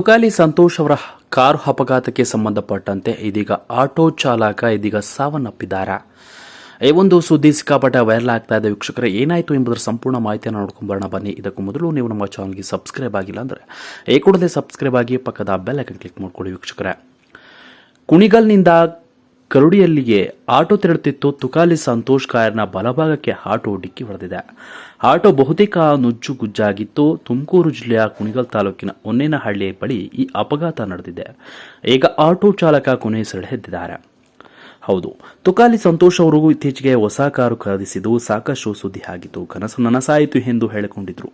ತುಕಾಲಿ ಸಂತೋಷ್ ಅವರ ಕಾರು ಅಪಘಾತಕ್ಕೆ ಸಂಬಂಧಪಟ್ಟಂತೆ ಇದೀಗ ಆಟೋ ಚಾಲಕ ಇದೀಗ ಸಾವನ್ನಪ್ಪಿದ್ದಾರೆ. ಈ ಒಂದು ಸುದ್ದಿ ಸಿಕ್ಕಾಪಟ್ಟೆ ವೈರಲ್ ಆಗ್ತಾ ಇದೆ. ವೀಕ್ಷಕರೇ, ಏನಾಯಿತು ಎಂಬುದರ ಸಂಪೂರ್ಣ ಮಾಹಿತಿಯನ್ನು ನೋಡ್ಕೊಂಬರೋಣ ಬನ್ನಿ, ಇದಕ್ಕೂ ಮೊದಲು ನೀವು ನಮ್ಮ ಚಾನಲ್ಗೆ ಸಬ್ಸ್ಕ್ರೈಬ್ ಆಗಿಲ್ಲ ಅಂದರೆ, ಈ ಕೂಡಲೇ ಸಬ್ಸ್ಕ್ರೈಬ್ ಆಗಿ ಪಕ್ಕದ ಬೆಲ್ ಐಕನ್ ಕ್ಲಿಕ್ ಮಾಡ್ಕೊಳ್ಳಿ ವೀಕ್ಷಕರೇ. ಕುಣಿಗಲ್ನಿಂದ ಕರುಡಿಯಲ್ಲಿಗೆ ಆಟೋ ತೆರಳುತ್ತಿತ್ತು. ತುಕಾಲಿ ಸಂತೋಷ್ ಕಾರಿನ ಬಲಭಾಗಕ್ಕೆ ಆಟೋ ಡಿಕ್ಕಿ ಹೊಡೆದಿದೆ. ಆಟೋ ಬಹುತೇಕ ನುಜ್ಜುಗುಜ್ಜಾಗಿತ್ತು. ತುಮಕೂರು ಜಿಲ್ಲೆಯ ಕುಣಿಗಲ್ ತಾಲೂಕಿನ ಒನ್ನೇನಹಳ್ಳಿ ಬಳಿ ಈ ಅಪಘಾತ ನಡೆದಿದೆ. ಈಗ ಆಟೋ ಚಾಲಕ ಕೊನೆ ಸೆಳೆದಿದ್ದಾರೆ ಹೌದು, ತುಕಾಲಿ ಸಂತೋಷ್ ಅವರು ಇತ್ತೀಚೆಗೆ ಹೊಸ ಕಾರು ಖರೀದಿಸಿದ್ದು ಸಾಕಷ್ಟು ಸುದ್ದಿ ಆಗಿತ್ತು. ಕನಸು ನನಸಾಯಿತು ಎಂದು ಹೇಳಿಕೊಂಡಿದ್ರು.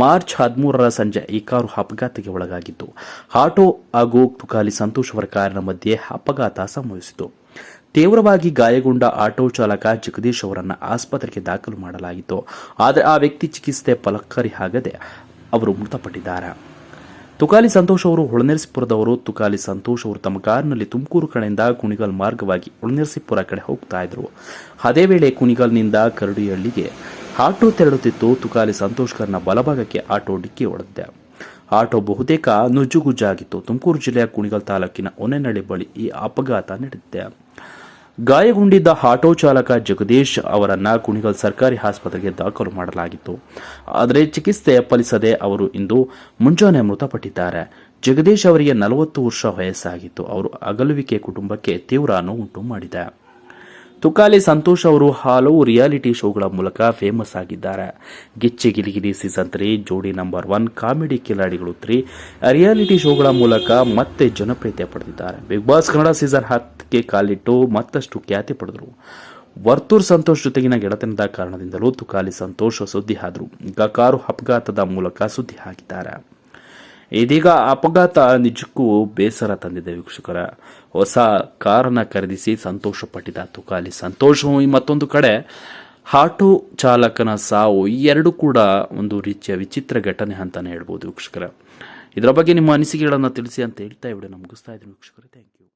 ಮಾರ್ಚ್ ಹದಿಮೂರರ ಸಂಜೆ ಈ ಕಾರು ಅಪಘಾತಕ್ಕೆ ಒಳಗಾಗಿತ್ತು. ಆಟೋ ಹಾಗೂ ತುಕಾಲಿ ಸಂತೋಷ್ ಅವರ ಕಾರಿನ ಮಧ್ಯೆ ಅಪಘಾತ ಸಂಭವಿಸಿತು. ತೀವ್ರವಾಗಿ ಗಾಯಗೊಂಡ ಆಟೋ ಚಾಲಕ ಜಗದೀಶ್ ಅವರನ್ನು ಆಸ್ಪತ್ರೆಗೆ ದಾಖಲು ಮಾಡಲಾಗಿತ್ತು ಆದರೆ ಆ ವ್ಯಕ್ತಿ ಚಿಕಿತ್ಸೆ ಫಲಕಾರಿಯಾಗದೆ ಅವರು ಮೃತಪಟ್ಟಿದ್ದಾರೆ. ತುಕಾಲಿ ಸಂತೋಷ್ ಅವರು ಹೊಳನೆರಸಿಪುರದವರು. ತುಕಾಲಿ ಸಂತೋಷ್ ಅವರು ತಮ್ಮ ಕಾರಿನಲ್ಲಿ ತುಮಕೂರು ಕಡೆಯಿಂದ ಕುಣಿಗಲ್ ಮಾರ್ಗವಾಗಿ ಹೊಳನೆರಸಿಪುರ ಕಡೆ ಹೋಗ್ತಾ ಇದ್ರು. ಅದೇ ವೇಳೆ ಕುಣಿಗಲ್ನಿಂದ ಕರಡಿಹಳ್ಳಿಗೆ ಆಟೋ ತೆರಳುತ್ತಿತ್ತು. ತುಕಾಲಿ ಸಂತೋಷ್ ಕರ್ನ ಬಲಭಾಗಕ್ಕೆ ಆಟೋ ಡಿಕ್ಕಿ ಹೊಡೆದಿದೆ. ಆಟೋ ಬಹುತೇಕ ನುಜ್ಜುಗುಜ್ಜಾಗಿತ್ತು. ತುಮಕೂರು ಜಿಲ್ಲೆಯ ಕುಣಿಗಲ್ ತಾಲೂಕಿನ ಒನೆನಳ್ಳಿ ಬಳಿ ಈ ಅಪಘಾತ ನಡೆದಿದೆ. ಗಾಯಗೊಂಡಿದ್ದ ಆಟೋ ಚಾಲಕ ಜಗದೀಶ್ ಅವರನ್ನ ಕುಣಿಗಲ್ ಸರ್ಕಾರಿ ಆಸ್ಪತ್ರೆಗೆ ದಾಖಲು ಮಾಡಲಾಗಿತ್ತು. ಆದರೆ ಚಿಕಿತ್ಸೆ ಫಲಿಸದೆ ಅವರು ಇಂದು ಮುಂಜಾನೆ ಮೃತಪಟ್ಟಿದ್ದಾರೆ. ಜಗದೀಶ್ ಅವರಿಗೆ ನಲವತ್ತು ವರ್ಷ ವಯಸ್ಸಾಗಿತ್ತು. ಅವರು ಅಗಲುವಿಕೆ ಕುಟುಂಬಕ್ಕೆ ತೀವ್ರ ನೋವುಂಟು ಮಾಡಿದೆ. ತುಕಾಲಿ ಸಂತೋಷ್ ಅವರು ಹಲವು ರಿಯಾಲಿಟಿ ಶೋಗಳ ಮೂಲಕ ಫೇಮಸ್ ಆಗಿದ್ದಾರೆ. ಗಿಚ್ಚಿ ಗಿಲಿಗಿಲಿ ಸೀಸನ್ ತ್ರೀ ಜೋಡಿ ನಂಬರ್ ಒನ್ ಕಾಮಿಡಿ ಕಿಲಾಡಿಗಳು ತ್ರೀ ರಿಯಾಲಿಟಿ ಶೋಗಳ ಮೂಲಕ ಮತ್ತೆ ಜನಪ್ರಿಯತೆ ಪಡೆದಿದ್ದಾರೆ. ಬಿಗ್ ಬಾಸ್ ಕನ್ನಡ ಸೀಸನ್ ಹತ್ತಕ್ಕೆ ಕಾಲಿಟ್ಟು ಮತ್ತಷ್ಟು ಖ್ಯಾತಿ ಪಡೆದರು. ವರ್ತೂರ್ ಸಂತೋಷ್ ಜೊತೆಗಿನ ಗೆಳೆತನದ ಕಾರಣದಿಂದಲೂ ತುಕಾಲಿ ಸಂತೋಷ್ ಸುದ್ದಿ ಆದರು. ಈಗ ಕಾರು ಅಪಘಾತದ ಮೂಲಕ ಸುದ್ದಿ ಆಗಿದ್ದಾರೆ ಇದೀಗ ಅಪಘಾತ ನಿಜಕ್ಕೂ ಬೇಸರ ತಂದಿದೆ ವೀಕ್ಷಕರ. ಹೊಸ ಕಾರನ್ನ ಖರೀದಿಸಿ ಸಂತೋಷ ಪಟ್ಟಿದ ತುಕಾಲಿ ಸಂತೋಷ ಮತ್ತೊಂದು ಕಡೆ. ಆಟೋ ಚಾಲಕನ ಸಾವು ಎರಡು ಕೂಡ ಒಂದು ರೀತಿಯ ವಿಚಿತ್ರ ಘಟನೆ ಅಂತಾನೆ ಹೇಳ್ಬೋದು ವೀಕ್ಷಕರ. ಇದರ ಬಗ್ಗೆ ನಿಮ್ಮ ಅನಿಸಿಕೆಗಳನ್ನು ತಿಳಿಸಿ ಅಂತ ಹೇಳ್ತಾ ವಿಡಿಯೋನ ಮುಗಿಸ್ತಾ ಇದ್ದೀನಿ ವೀಕ್ಷಕರೇ. Thank you